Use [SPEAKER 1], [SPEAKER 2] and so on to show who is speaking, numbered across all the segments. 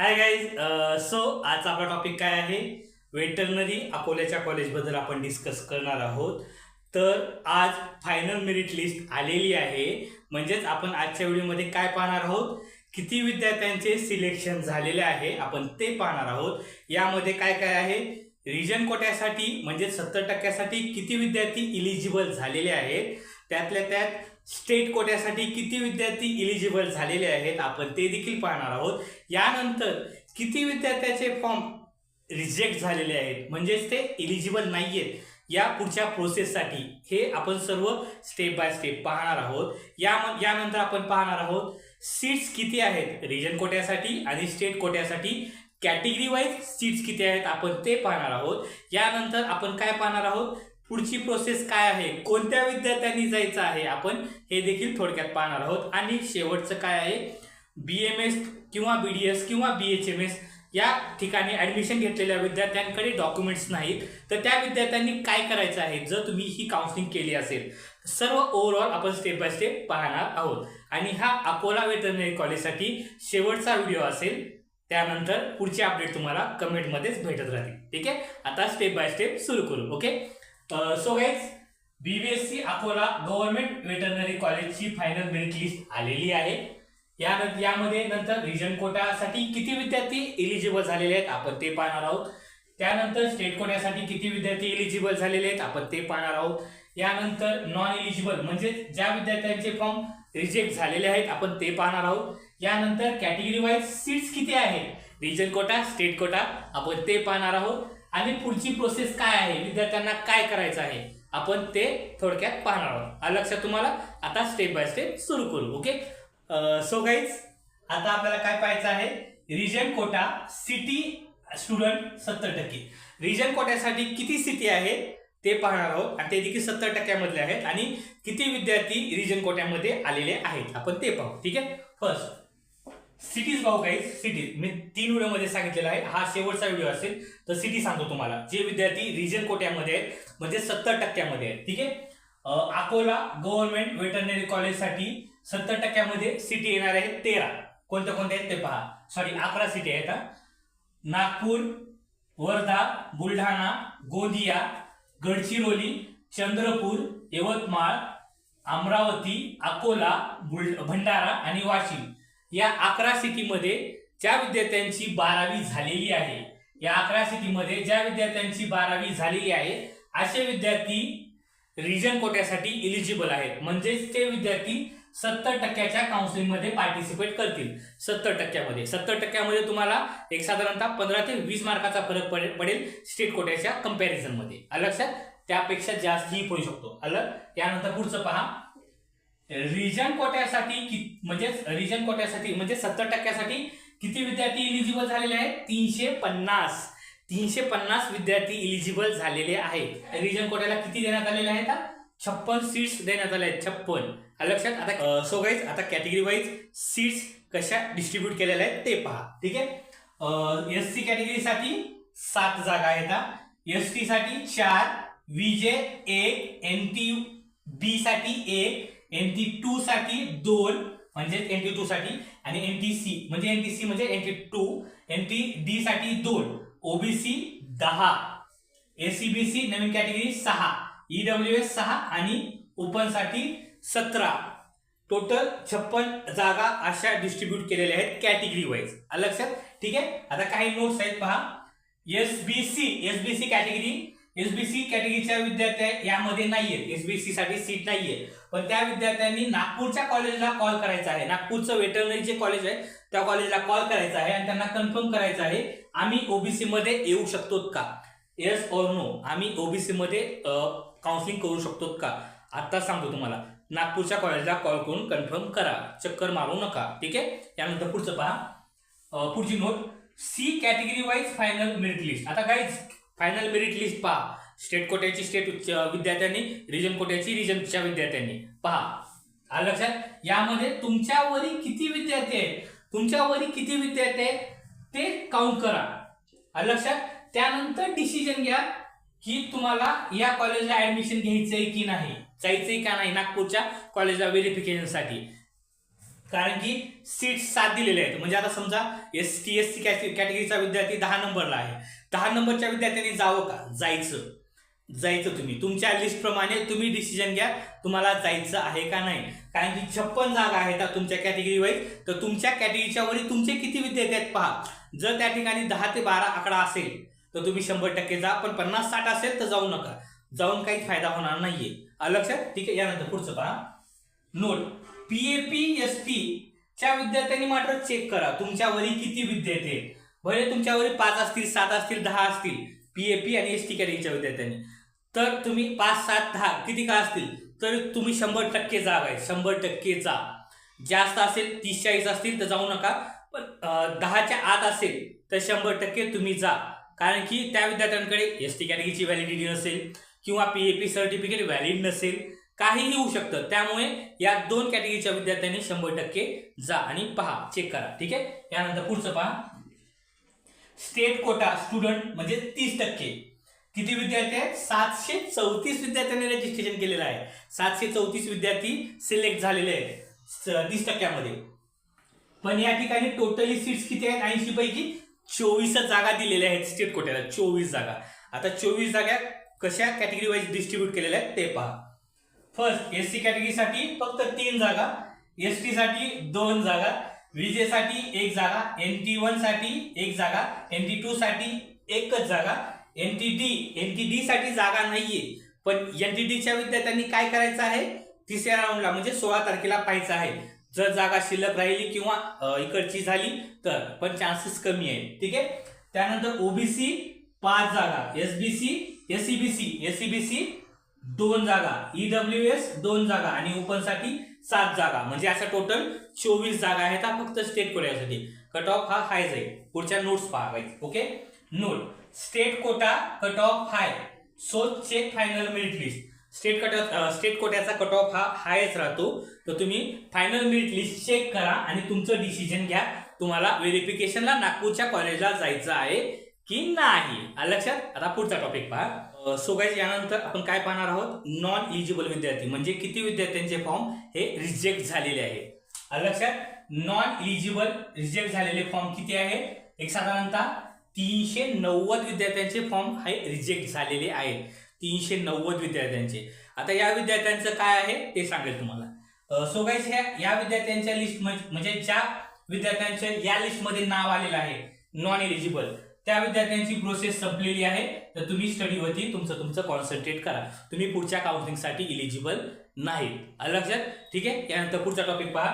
[SPEAKER 1] Hi guys so आज आपला topic काय आहे? वेटरनरी अकोल्याच्या कॉलेजबद्दल आपण डिस्कस करणार आहोत. तर आज फायनल मेरिट लिस्ट आलेली आहे. म्हणजेच आपण आजच्या व्हिडिओमध्ये काय पाहणार आहोत? किती विद्यार्थ्यांचे सिलेक्शन झालेले आहे आपण ते पाहणार आहोत. यामध्ये काय काय आहे? रिजन कोट्यासाठी म्हणजे सत्तर टक्क्यासाठी किती विद्यार्थी इलिजिबल झालेले आहेत? त्यातल्या त्यात स्टेट कोट्यासाठी किती विद्यार्थी इलिजिबल झालेले आहेत आपण ते देखील पाहणार आहोत. यानंतर किती विद्यार्थ्याचे फॉर्म रिजेक्ट झालेले आहेत? म्हणजेच ते इलिजिबल नाही आहेत या पुढच्या प्रोसेससाठी हे आपण सर्व स्टेप बाय स्टेप पाहणार आहोत. या यानंतर आपण पाहणार आहोत सीट्स किती आहेत? रिजन कोट्यासाठी आणि स्टेट कोट्यासाठी. कॅटेगरी वाईज सीट्स किती आहेत? आपण ते पाहणार आहोत. यानंतर आपण काय पाहणार आहोत? पुढची प्रोसेस काय आहे? कोणत्या विद्यार्थ्यांनी जायचं आहे? आपण हे देखील थोडक्यात पाहणार आहोत. आणि शेवटचं काय आहे? बी एम एस किंवा बी डी एस किंवा बी एच एम एस या ठिकाणी ॲडमिशन घेतलेल्या विद्यार्थ्यांकडे डॉक्युमेंट्स नाहीत. तर त्या विद्यार्थ्यांनी काय करायचं आहे? जर तुम्ही ही काउन्सिलिंग केली असेल सर्व ओव्हरऑल आपण स्टेप बाय स्टेप पाहणार आहोत. आणि हा अकोला वेटरनरी कॉलेजसाठी शेवटचा व्हिडिओ असेल. त्यानंतर पुढचे अपडेट तुम्हाला कमेंटमध्येच भेटत राहतील. ठीक आहे? आता स्टेप बाय स्टेप सुरू करू. Okay so guys BBSC Akola government veterinary कॉलेजची फायनल मेरिट लिस्ट आलेली आहे. यानंतर यामध्ये नंतर रिजन कोटासाठी किती विद्यार्थी एलिजिबल झालेले आहेत आपण ते पाहणार आहोत. त्यानंतर स्टेट कोट्यासाठी किती विद्यार्थी एलिजिबल झालेले आहेत आपण ते पाहणार आहोत. यानंतर नॉन एलिजिबल म्हणजे ज्या विद्यार्थ्यांचे फॉर्म रिजेक्ट झालेले आहेत आपण ते पाहणार आहोत. यानंतर कॅटेगरी वाईज सीट्स किती आहेत? रिजन कोटा स्टेट कोटा आपण ते पाहणार आहोत. आणि पुढची प्रोसेस काय आहे? विद्यार्थ्यांना काय करायचं आहे? आपण ते थोडक्यात पाहणार आहोत. लक्षात तुम्हाला? आता स्टेप बाय स्टेप सुरू करू ओके सो गाईज आता आपल्याला काय पाहायचं आहे? रिजन कोटा सिटी स्टुडंट सत्तर टक्के. रिजन कोट्यासाठी किती सिटी आहे? ते पाहणार आहोत. आणि ते देखील सत्तर टक्क्यामधले आहेत. आणि किती विद्यार्थी रिजन कोट्यामध्ये आलेले आहेत? आपण ते पाहू ठीक आहे? फर्स्ट सिटीज पाहू काही. सिटीज मी तीन व्हिडिओमध्ये सांगितलेला आहे. हा शेवटचा व्हिडिओ असेल तर सिटी सांगतो तुम्हाला. जे विद्यार्थी रिजन कोट्यामध्ये आहेत म्हणजे सत्तर टक्क्यामध्ये आहेत. ठीक आहे? अकोला गव्हर्नमेंट वेटरनरी कॉलेजसाठी सत्तर टक्क्यामध्ये सिटी येणार आहेत तेरा. कोणत्या कोणत्या आहेत ते पहा. सॉरी अकरा सिटी आहेत नागपूर वर्धा बुलढाणा गोंदिया गडचिरोली चंद्रपूर यवतमाळ अमरावती अकोला बुल भंडारा आणि वाशिम. या अकरा सिटीमध्ये ज्या विद्यार्थ्यांची बारावी झालेली आहे या अकरा सिटीमध्ये ज्या विद्यार्थ्यांची बारावी झालेली आहे असे विद्यार्थी रिजन कोट्यासाठी इलिजिबल आहेत. म्हणजेच ते विद्यार्थी सत्तर टक्क्याच्या काउन्सिलिंगमध्ये पार्टिसिपेट करतील. सत्तर टक्क्यामध्ये. सत्तर टक्क्यामध्ये तुम्हाला एक साधारणतः पंधरा ते वीस मार्काचा फरक पडेल पडेल स्टेट कोट्याच्या कंपॅरिझन अलक्षात त्यापेक्षा जास्तही पडू शकतो. अलग? त्यानंतर पुढचं पहा. रिजन कोट्यासाठी कि- म्हणजेच रिजन कोट्यासाठी म्हणजे सत्तर टक्क्यासाठी किती विद्यार्थी इलिजिबल झालेले आहेत? तीनशे पन्नास. तीनशे पन्नास विद्यार्थी इलिजिबल झालेले आहेत. रिजन कोट्याला किती देण्यात आलेले आहेत? छप्पन सीट्स देण्यात आले आहेत. छप्पन. लक्षात आता सो गाईज आता कॅटेगरी वाईज सीट्स कशा डिस्ट्रीब्यूट केलेल्या आहेत ते पहा. ठीक आहे? एस सी कॅटेगरीसाठी सात जागा आहेत एस टी साठी चार विजे एक एन टी बी साठी एक एन टी टू साठी दोन म्हणजे एन टी टू साठी आणि एन टी सी म्हणजे एन टी सी म्हणजे N T two N T D साठी दोन ओबीसी दहा एसीबीसी नवीन कॅटेगरी सहा ईडब्ल्यू एस सहा आणि ओपनसाठी सतरा. टोटल छप्पन जागा अशा डिस्ट्रीब्यूट केलेल्या आहेत कॅटेगरी वाईज लक्षात? ठीक आहे? आता काही नोट्स आहेत पहा. S B C S B C category S B C कॅटेगरीच्या विद्यार्थ्या यामध्ये नाहीयेत एस बी सी साठी सीट नाहीये. पण त्या विद्यार्थ्यांनी नागपूरच्या कॉलेजला कॉल करायचा आहे. नागपूरचं वेटरनरी जे कॉलेज आहे त्या कॉलेजला कॉल करायचा आहे आणि त्यांना कन्फर्म करायचं आहे आम्ही ओबीसी मध्ये येऊ शकतो का? येस ऑर नो आम्ही ओबीसी मध्ये काउन्सिलिंग करू शकतो का? आता सांगतो तुम्हाला. नागपूरच्या कॉलेजला कॉल करून कन्फर्म करा. चक्कर मारू नका. ठीक आहे? यानंतर पुढचं पहा. पुढची note C category wise final merit list आता काहीच फायनल मेरिट लिस्ट पहा. स्टेट कोट्याची स्टेट विद्यार्थ्यांनी रिजन कोट्याची रिजनच्या विद्यार्थ्यांनी. पहा. आलं लक्षात? यामध्ये तुमच्यावरी किती विद्यार्थी आहेत? तुमच्यावरी किती विद्यार्थी आहेत? ते काउंट करा. आलं लक्षात? त्यानंतर डिसिजन घ्या की तुम्हाला या कॉलेजला ऍडमिशन घ्यायचंय की नाही. जायचंय का नाही नागपूरच्या कॉलेजला व्हेरिफिकेशनसाठी कारण की सीट सात दिलेले आहेत. म्हणजे आता समजा एस टी एस सी कॅटेगरीचा विद्यार्थी दहा नंबरला आहे. दहा नंबरच्या विद्यार्थ्यांनी जावं का? जायचं. जायचं तुम्ही. तुमच्या लिस्टप्रमाणे तुम्ही डिसिजन घ्या तुम्हाला जायचं आहे का नाही. कारण की छप्पन जागा आहेत तुमच्या कॅटेगरी वाईज तर तुमच्या कॅटेगरीच्या वरी तुमचे किती विद्यार्थी आहेत पहा. जर त्या ठिकाणी दहा ते बारा आकडा असेल तर तुम्ही शंभर टक्के जा. पण पन्नास साठ असेल तर जाऊ नका. जाऊन काही फायदा होणार नाहीये. लक्षात? ठीक आहे यानंतर पुढचं पहा. नोट पी एस टी च्या विद्यार्थ्यांनी मात्र चेक करा. तुमच्यावरी किती विद्यार्थी आहेत? भले तुमच्यावरील पाच असतील सात असतील दहा असतील पी ए पी आणि एस टी कॅटेगरीच्या विद्यार्थ्यांनी. तर तुम्ही पाच सात दहा किती का असतील? तर तुम्ही शंभर टक्के जा आहे. शंभर टक्के जा. जास्त असेल तीस चाळीस असतील तर जाऊ नका. पण दहाच्या आत असेल तर शंभर टक्के तुम्ही जा. कारण की त्या विद्यार्थ्यांकडे एस टी कॅटेगरीची व्हॅलिडिटी नसेल किंवा P A P certificate valid नसेल काहीही होऊ शकतं. त्यामुळे या दोन कॅटेगरीच्या विद्यार्थ्यांनी शंभर टक्के जा आणि पहा चेक करा. ठीक आहे? यानंतर पुढचं पहा. स्टेट कोटा स्टुडंट म्हणजे तीस टक्के. किती विद्यार्थी आहेत? सातशे चौतीस विद्यार्थ्यांनी रजिस्ट्रेशन केलेलं आहे. सातशे चौतीस विद्यार्थी सिलेक्ट झालेले आहेत. तीस टक्क्यामध्ये. पण या ठिकाणी टोटली सीट्स किती आहेत? ऐंशी पैकी चोवीस जागा दिलेल्या आहेत स्टेट कोट्याला. चोवीस जागा. आता चोवीस जागा कशा कॅटेगरी वाईज डिस्ट्रीब्यूट केलेल्या आहेत ते पहा. फर्स्ट एस सी कॅटेगरीसाठी फक्त तीन जागा. एस टीसाठी दोन जागा. विजेसाठी एक जागा एन टी वनसाठी एक जागा एन टी टू साठी एकच जागा N T D N T D साठी जागा नाहीये. पण एन टी डीच्या विद्यार्थ्यांनी काय करायचं आहे? तिसऱ्या राऊंडला म्हणजे सोळा तारखेला पाहायचं आहे. जर जागा शिल्लक राहिली किंवा इकडची झाली तर पण चान्सेस कमी आहे ठीक आहे? त्यानंतर ओबीसी पाच जागा. एसबीसी एससीबीसी एससीबीसी दोन जागा. ईडब्ल्यू एस दोन जागा. आणि ओपनसाठी सात जागा. म्हणजे अशा टोटल चोवीस जागा आहेत हा फक्त स्टेट कोट्यासाठी. कट ऑफ हा हाय जाईल. पुढच्या नोट्स पहा okay note state quota cut off high so check final merit list state cut state कोट्याचा cut off हा हायच राहतो. तर तुम्ही फायनल मेरिट लिस्ट चेक करा आणि तुमचं डिसिजन घ्या. तुम्हाला व्हेरिफिकेशनला नागपूरच्या कॉलेजला जायचं आहे की नाही. लक्षात? आता पुढचा टॉपिक पहा. सो गाईज यानंतर आपण काय पाहणार आहोत? नॉन इलिजिबल विद्यार्थी. म्हणजे किती विद्यार्थ्यांचे फॉर्म हे रिजेक्ट झालेले आहे. लक्षात नॉन इलिजिबल रिजेक्ट झालेले फॉर्म किती आहे? एक साधारणतः तीनशे नव्वद विद्यार्थ्यांचे फॉर्म हे रिजेक्ट झालेले आहेत तीनशे नव्वद विद्यार्थ्यांचे. आता या विद्यार्थ्यांचं काय आहे? ते सांगेल तुम्हाला. सो गाईज ह्या या विद्यार्थ्यांच्या लिस्ट म्हणजे ज्या विद्यार्थ्यांच्या या लिस्टमध्ये नाव आलेलं आहे नॉन एलिजिबल त्या विद्यार्थ्यांची प्रोसेस संपलेली आहे. तर तुम्ही स्टडीवरती तुमचं तुमचं कॉन्सन्ट्रेट करा. तुम्ही पुढच्या काउन्सिलिंगसाठी इलिजिबल नाही आलं लक्षात? ठीक आहे? यानंतर पुढचा टॉपिक पहा.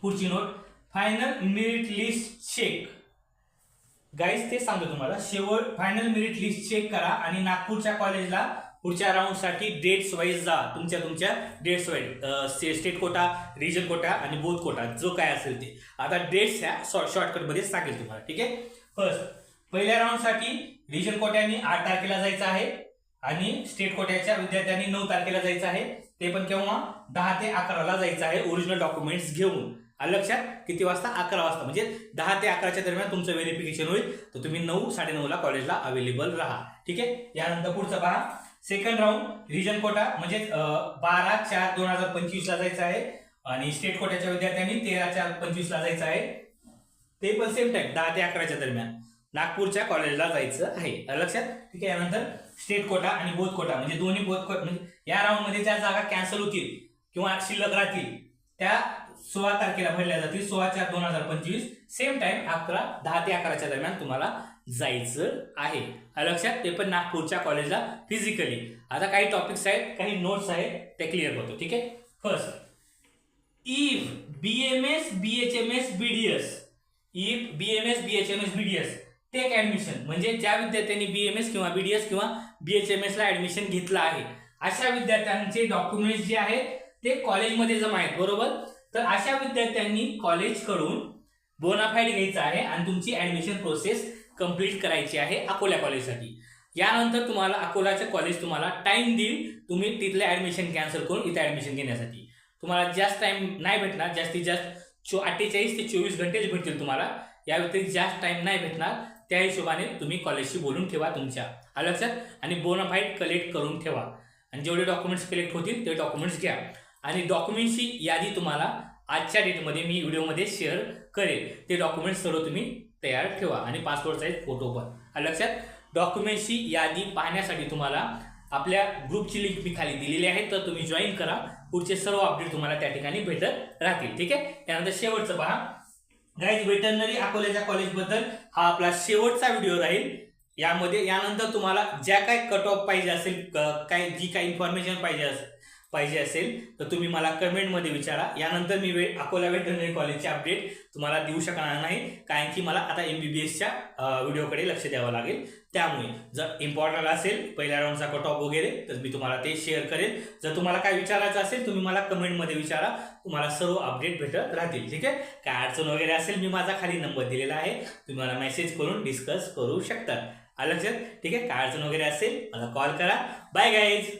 [SPEAKER 1] पुढची note final merit list check guys ते सांगतो तुम्हाला. शेवट फायनल मेरिट लिस्ट चेक करा आणि नागपूरच्या कॉलेजला पुढच्या राऊंडसाठी डेट्स वाईज जा. तुमच्या तुमच्या dates wise state quota region quota आणि बोध कोटा जो काय असेल ते. आता डेट्स ह्या शॉर्टकटमध्ये सांगेल तुम्हाला. ठीक आहे? फर्स्ट पहिल्या राऊंडसाठी रिजन कोट्याने आठ तारखेला जायचं आहे आणि स्टेट कोट्याच्या विद्यार्थ्यांनी नऊ तारखेला जायचं आहे. ते पण केव्हा? दहा ते अकराला जायचं आहे ओरिजिनल डॉक्युमेंट्स घेऊन. आलं लक्षात किती वाजता? अकरा वाजता. म्हणजे दहा ते अकराच्या दरम्यान तुमचं व्हेरिफिकेशन होईल. तर तुम्ही नऊ साडेनऊला कॉलेजला अवेलेबल राहा. ठीक आहे? यानंतर पुढचं पहा. सेकंड राऊंड रिजन कोटा म्हणजे बारा चार दोन हजार पंचवीसला जायचं आहे. आणि स्टेट कोट्याच्या विद्यार्थ्यांनी तेरा चार पंचवीसला जायचं आहे. ते पण सेम टाईम दहा ते अकराच्या दरम्यान. नागपूरच्या कॉलेजला जायचं आहे. लक्षात? ठीक आहे यानंतर स्टेट कोटा आणि बोध कोटा म्हणजे दोन्ही बोध कोटा म्हणजे या राऊंडमध्ये ज्या जागा कॅन्सल होतील किंवा शिल्लक राहतील त्या सोळा तारखेला भरल्या जातील. सोळा चार दोन हजार पंचवीस सेम टाइम अकरा दहा ते अकराच्या दरम्यान तुम्हाला जायचं आहे. लक्षात? ते पण नागपूरच्या कॉलेजला फिजिकली आता काही टॉपिक्स आहेत काही नोट्स आहेत ते क्लिअर करतो ठीक आहे? First if B M S B H M S B D S if B M S B H M S B D S take admission म्हणजे ज्या विद्यार्थ्यांनी बी एम एस किंवा बी डी एस किंवा बी एच एम एस ला admission घेतलं आहे अशा विद्यार्थ्यांचे डॉक्युमेंट्स जे आहेत ते कॉलेजमध्ये जमा आहेत बरोबर? तर अशा विद्यार्थ्यांनी कॉलेजकडून बोनाफाईड घ्यायचं आहे आणि तुमची ऍडमिशन प्रोसेस कंप्लीट करायची आहे अकोला कॉलेजसाठी यानंतर तुम्हाला अकोलाचे कॉलेज तुम्हाला टाइम देईल तुम्ही तिथलं ऍडमिशन कॅन्सल करून इथं ऍडमिशन घेण्यासाठी. तुम्हाला जास्त टाइम नाही भेटणार जास्तीत जास्त चो अठ्ठेचाळीस ते चोवीस घंटेच भेटतील तुम्हाला. या व्यतिरिक्त जास्त टाइम नाही भेटणार. त्या हिशोबाने तुम्ही कॉलेजशी बोलून ठेवा तुमच्या. आलं लक्षात? आणि बोनाफाईट कलेक्ट करून ठेवा. आणि जेवढे डॉक्युमेंट्स कलेक्ट होतील ते डॉक्युमेंट्स घ्या. आणि डॉक्युमेंट्सची यादी तुम्हाला आजच्या डेटमध्ये मी व्हिडिओमध्ये शेअर करेल. ते डॉक्युमेंट्स सर्व तुम्ही तयार ठेवा. आणि पासपोर्ट साईज फोटो पण. लक्षात? डॉक्युमेंट्सची यादी पाहण्यासाठी तुम्हाला आपल्या ग्रुपची लिंक मी खाली दिलेली आहे. तर तुम्ही जॉईन करा. पुढचे सर्व अपडेट तुम्हाला त्या ठिकाणी भेटत राहतील. ठीक आहे? त्यानंतर शेवटचं पहा. गाईज वेटरनरी अकोल्याच्या कॉलेजबद्दल हा आपला शेवटचा व्हिडिओ राहील. यामध्ये यानंतर तुम्हाला ज्या काय कट ऑफ पाहिजे असेल काय जी काय इन्फॉर्मेशन पाहिजे असेल पाहिजे असेल तर तुम्ही मला कमेंटमध्ये विचारा. यानंतर मी वे अकोला वेटरनरी कॉलेजचे अपडेट तुम्हाला देऊ शकणार नाही कारण की मला आता एम बी बी एसच्या व्हिडिओकडे लक्ष द्यावं लागेल. त्यामुळे जर इम्पॉर्टंट असेल पहिल्या राऊंडचा कट ऑफ वगैरे तर मी तुम्हाला ते शेअर करेल. जर तुम्हाला काय विचारायचं असेल तुम्ही मला कमेंटमध्ये विचारा. तुम्हाला सर्व अपडेट भेटत राहतील ठीक आहे? काय अडचण वगैरे असेल मी माझा खाली नंबर दिलेला आहे. तुम्ही मला मेसेज करून डिस्कस करू शकता. आलं लक्षात? ठीक आहे? काय अडचण वगैरे असेल मला कॉल करा. Bye guys